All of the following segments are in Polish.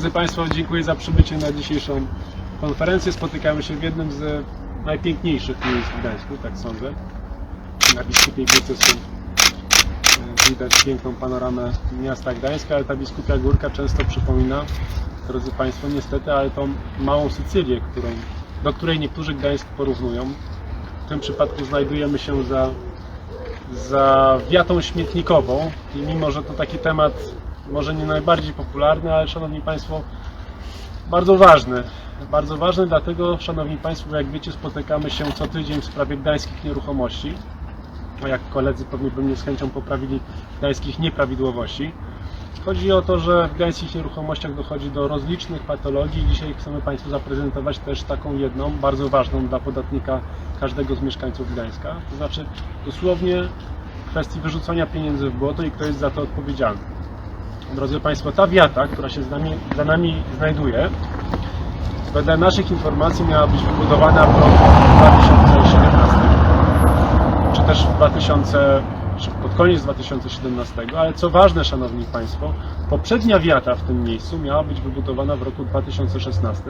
Drodzy Państwo, dziękuję za przybycie na dzisiejszą konferencję. Spotykamy się w jednym z najpiękniejszych miejsc w Gdańsku, tak sądzę. Na Biskupiej Górce są, e, widać piękną panoramę miasta Gdańska, ale ta Biskupia Górka często przypomina, drodzy Państwo, niestety, ale tą małą Sycylię, którą, do której niektórzy Gdańsk porównują. W tym przypadku znajdujemy się za, za wiatą śmietnikową i mimo, że to taki temat może nie najbardziej popularny, ale Szanowni Państwo, bardzo ważny. Bardzo ważny, dlatego, Szanowni Państwo, jak wiecie, spotykamy się co tydzień w sprawie gdańskich nieruchomości. A jak koledzy pewnie by mnie z chęcią poprawili gdańskich nieprawidłowości. Chodzi o to, że w gdańskich nieruchomościach dochodzi do rozlicznych patologii. Dzisiaj chcemy Państwu zaprezentować też taką jedną, bardzo ważną dla podatnika każdego z mieszkańców Gdańska. To znaczy dosłownie kwestii wyrzucania pieniędzy w błoto i kto jest za to odpowiedzialny. Drodzy Państwo, ta wiata, która się z nami, za nami znajduje, wedle naszych informacji miała być wybudowana w roku 2017, czy też w 2000, czy pod koniec 2017, ale co ważne, Szanowni Państwo, poprzednia wiata w tym miejscu miała być wybudowana w roku 2016,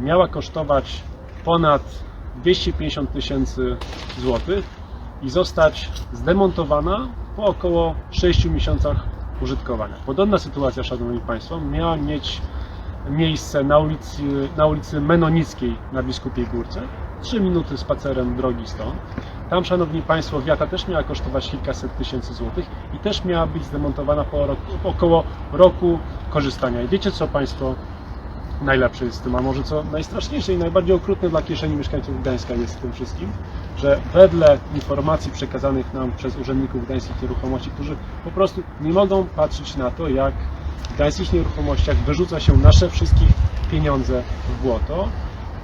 miała kosztować ponad 250 tysięcy złotych i zostać zdemontowana po około 6 miesiącach użytkowania. Podobna sytuacja, Szanowni Państwo, miała mieć miejsce na ulicy, na ulicy Menonickiej na Biskupiej Górce. 3 minuty spacerem drogi stąd. Tam, Szanowni Państwo, wiata też miała kosztować kilkaset tysięcy złotych i też miała być zdemontowana po, roku, około roku korzystania. I wiecie co Państwo najlepsze jest w tym, a może co najstraszniejsze i najbardziej okrutne dla kieszeni mieszkańców Gdańska jest w tym wszystkim, że wedle informacji przekazanych nam przez urzędników gdańskich nieruchomości, którzy po prostu nie mogą patrzeć na to, jak w gdańskich nieruchomościach wyrzuca się nasze wszystkich pieniądze w błoto,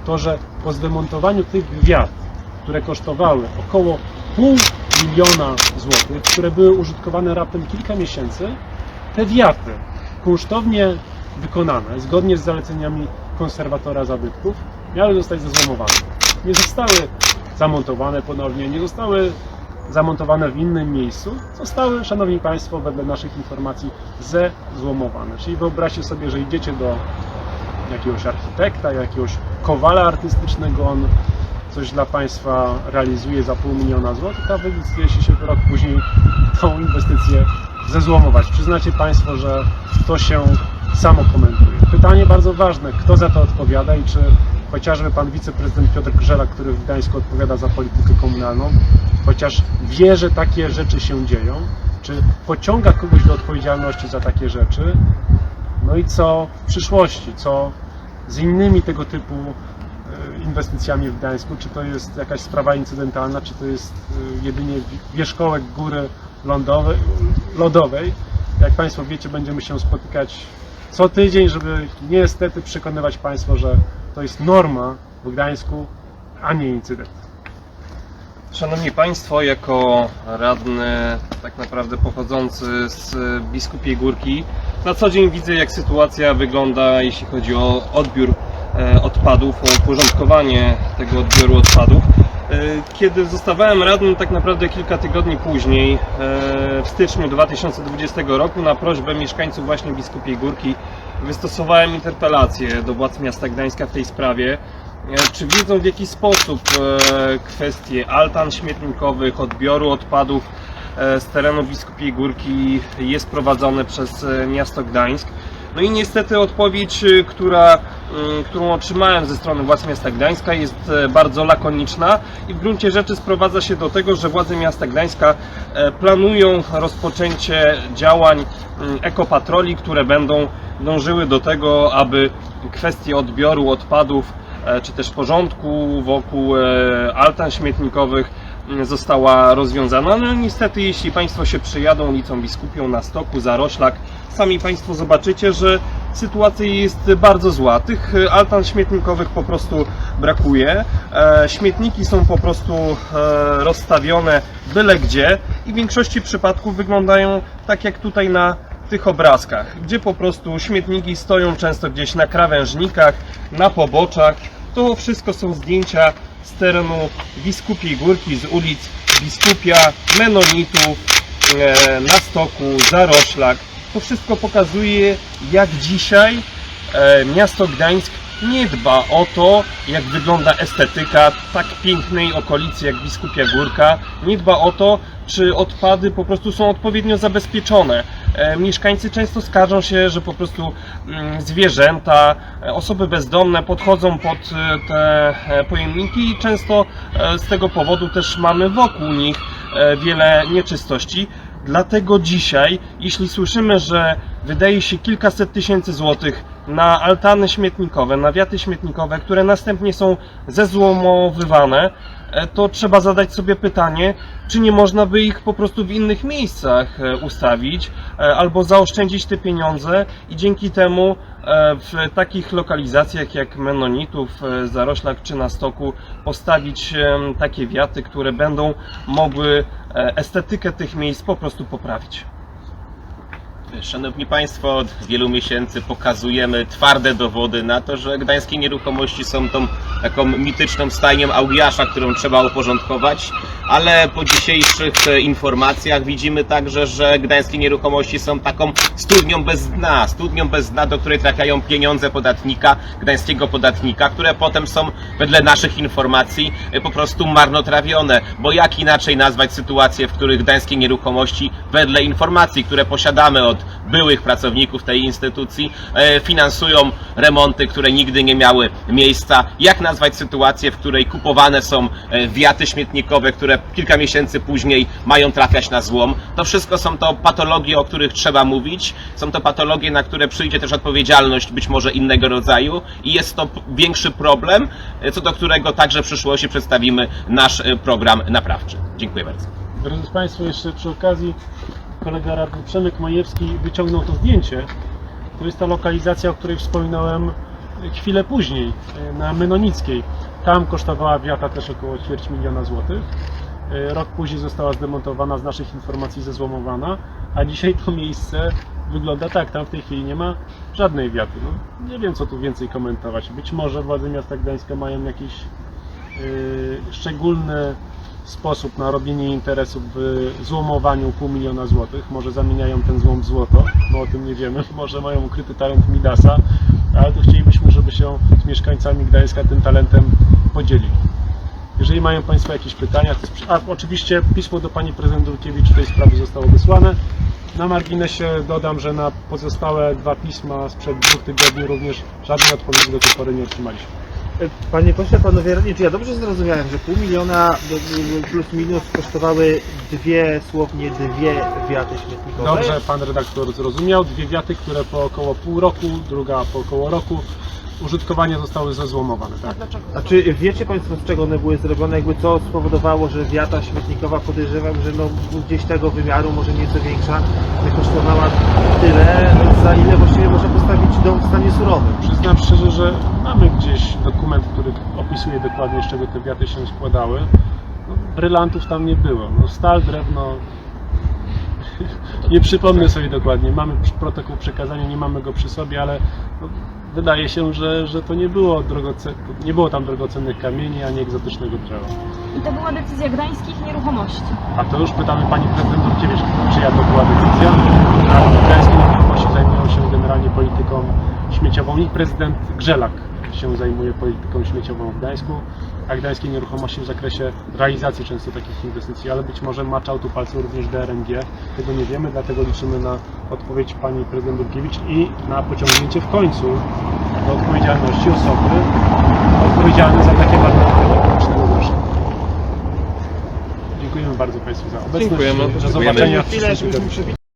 to że po zdemontowaniu tych wiat, które kosztowały około pół miliona złotych, które były użytkowane raptem kilka miesięcy, te wiaty kunsztownie wykonane, zgodnie z zaleceniami konserwatora zabytków, miały zostać zezłomowane. Nie zostały zamontowane ponownie, nie zostały zamontowane w innym miejscu, zostały, Szanowni Państwo, wedle naszych informacji zezłomowane. Czyli wyobraźcie sobie, że idziecie do jakiegoś architekta, jakiegoś kowala artystycznego, on coś dla Państwa realizuje za pół miliona złotych, a Wy decydujecie się rok później tą inwestycję zezłomować. Przyznacie Państwo, że to się samo komentuje. Pytanie bardzo ważne, kto za to odpowiada i czy chociażby Pan Wiceprezydent Piotr Grzela, który w Gdańsku odpowiada za politykę komunalną, chociaż wie, że takie rzeczy się dzieją, czy pociąga kogoś do odpowiedzialności za takie rzeczy, no i co w przyszłości, co z innymi tego typu e, inwestycjami w Gdańsku, czy to jest jakaś sprawa incydentalna, czy to jest e, jedynie wierzchołek góry lądowej, lodowej. Jak Państwo wiecie, będziemy się spotykać co tydzień, żeby niestety przekonywać Państwo, że to jest norma w Gdańsku, a nie incydent. Szanowni Państwo, jako radny tak naprawdę pochodzący z Biskupiej Górki, na co dzień widzę jak sytuacja wygląda, jeśli chodzi o odbiór e, odpadów, o uporządkowanie tego odbioru odpadów. E, Kiedy zostawałem radnym tak naprawdę kilka tygodni później, e, w styczniu 2020 roku, na prośbę mieszkańców właśnie Biskupiej Górki, wystosowałem interpelację do władz miasta Gdańska w tej sprawie. E, Czy wiedzą w jaki sposób kwestie altan śmietnikowych, odbioru odpadów z terenu Biskupiej Górki jest prowadzone przez miasto Gdańsk? No i niestety odpowiedź, która, którą otrzymałem ze strony władz miasta Gdańska jest e, bardzo lakoniczna i w gruncie rzeczy sprowadza się do tego, że władze miasta Gdańska e, planują rozpoczęcie działań mm, ekopatroli, które będą dążyły do tego, aby kwestie odbioru odpadów e, czy też porządku wokół altan śmietnikowych m, została rozwiązana. No niestety, jeśli Państwo się przyjadą ulicą Biskupią na Stoku, Zaroślak, sami Państwo zobaczycie, że sytuacja jest bardzo zła. Tych e, altan śmietnikowych po prostu brakuje. E, Śmietniki są po prostu e, rozstawione byle gdzie i w większości przypadków wyglądają tak jak tutaj na tych obrazkach, gdzie po prostu śmietniki stoją często gdzieś na krawężnikach, na poboczach. To wszystko są zdjęcia z terenu Biskupiej Górki, z ulic Biskupia, Menonitu, e, na stoku, Zaroślak. To wszystko pokazuje, jak dzisiaj e, miasto Gdańsk nie dba o to, jak wygląda estetyka tak pięknej okolicy jak Biskupia Górka, nie dba o to, czy odpady po prostu są odpowiednio zabezpieczone. E, Mieszkańcy często skarżą się, że po prostu mm, zwierzęta, e, osoby bezdomne podchodzą pod te pojemniki i często z tego powodu też mamy wokół nich wiele nieczystości. Dlatego dzisiaj, jeśli słyszymy, że wydaje się kilkaset tysięcy złotych na altany śmietnikowe, na wiaty śmietnikowe, które następnie są zezłomowywane, to trzeba zadać sobie pytanie, czy nie można by ich po prostu w innych miejscach e, ustawić, e, albo zaoszczędzić te pieniądze i dzięki temu e, w takich lokalizacjach jak Menonitów, e, Zaroślak czy na Stoku postawić takie wiaty, które będą mogły e, estetykę tych miejsc po prostu poprawić. Szanowni Państwo, od wielu miesięcy pokazujemy twarde dowody na to, że gdańskie nieruchomości są tą taką mityczną stajnią Augiasza, którą trzeba uporządkować, ale po dzisiejszych e, informacjach widzimy także, że gdańskie nieruchomości są taką studnią bez dna, studnią bez dna, do której trafiają pieniądze podatnika, gdańskiego podatnika, które potem są wedle naszych informacji e, po prostu marnotrawione, bo jak inaczej nazwać sytuację, w których gdańskie nieruchomości wedle informacji, które posiadamy od byłych pracowników tej instytucji, e, finansują remonty, które nigdy nie miały miejsca. Jak nazwać sytuację, w której kupowane są wiaty śmietnikowe, które kilka miesięcy później mają trafiać na złom. To wszystko są to patologie, o których trzeba mówić. Są to patologie, na które przyjdzie też odpowiedzialność być może innego rodzaju i jest to większy problem, e, co do którego także w przyszłości przedstawimy nasz e, program naprawczy. Dziękuję bardzo. Drodzy Państwo, jeszcze przy okazji kolega radny Przemek Majewski wyciągnął to zdjęcie. To jest ta lokalizacja, o której wspominałem chwilę później, e, na Mynonickiej. Tam kosztowała wiata też około ćwierć miliona złotych. E, Rok później została zdemontowana, z naszych informacji zezłomowana, a dzisiaj to miejsce wygląda tak, tam w tej chwili nie ma żadnej wiaty. No, nie wiem, co tu więcej komentować. Być może władze miasta Gdańska mają jakieś yy, szczególny sposób na robienie interesów w złomowaniu pół miliona złotych. Może zamieniają ten złom w złoto, bo o tym nie wiemy. Może mają ukryty talent Midasa, ale to chcielibyśmy, żeby się z mieszkańcami Gdańska tym talentem podzielili. Jeżeli mają Państwo jakieś pytania, to sprze- a oczywiście pismo do Pani Prezydent Dulkiewicz w tej sprawie zostało wysłane. Na marginesie dodam, że na pozostałe dwa pisma sprzed dwóch tygodni również żadnej odpowiedzi do tej pory nie otrzymaliśmy. Panie pośle, panowie radni, czy ja dobrze zrozumiałem, że pół miliona do- do- plus minus kosztowały dwie, słownie dwie wiaty śmietnikowe? Dobrze, pan redaktor zrozumiał. Dwie wiaty, które po około pół roku, druga po około roku użytkowania zostały zezłomowane. Tak? A czy wiecie Państwo z czego one były zrobione? Jakby co spowodowało, że wiata śmietnikowa podejrzewam, że no gdzieś tego wymiaru, może nieco większa, kosztowała tyle, za ile właściwie można postawić dom w stanie surowym? Przyznam szczerze, że mamy gdzieś dokument, który opisuje dokładnie, z czego te wiaty się składały. No, brylantów tam nie było. No, stal, drewno. Nie przypomnę sobie dokładnie. Mamy protokół przekazania, nie mamy go przy sobie, ale no, wydaje się, że, że to nie było, drogoce... nie było tam drogocennych kamieni ani egzotycznego drzewa. I to była decyzja gdańskich nieruchomości. A to już pytamy pani prezydent Dulkiewicz, czyja to była decyzja. A gdańskie nieruchomości zajmują się generalnie polityką śmieciową i prezydent Grzelak się zajmuje polityką śmieciową w Gdańsku, a gdańskie nieruchomości w zakresie realizacji często takich inwestycji, ale być może maczał tu palce również DRNG. Tego nie wiemy, dlatego liczymy na odpowiedź pani prezydent Dulkiewicz i na pociągnięcie w końcu do odpowiedzialności osoby odpowiedzialnej za takie marnowanie publicznego grosza. Dziękujemy bardzo Państwu za obecność. Dziękujemy. Do Dziękujemy. zobaczenia w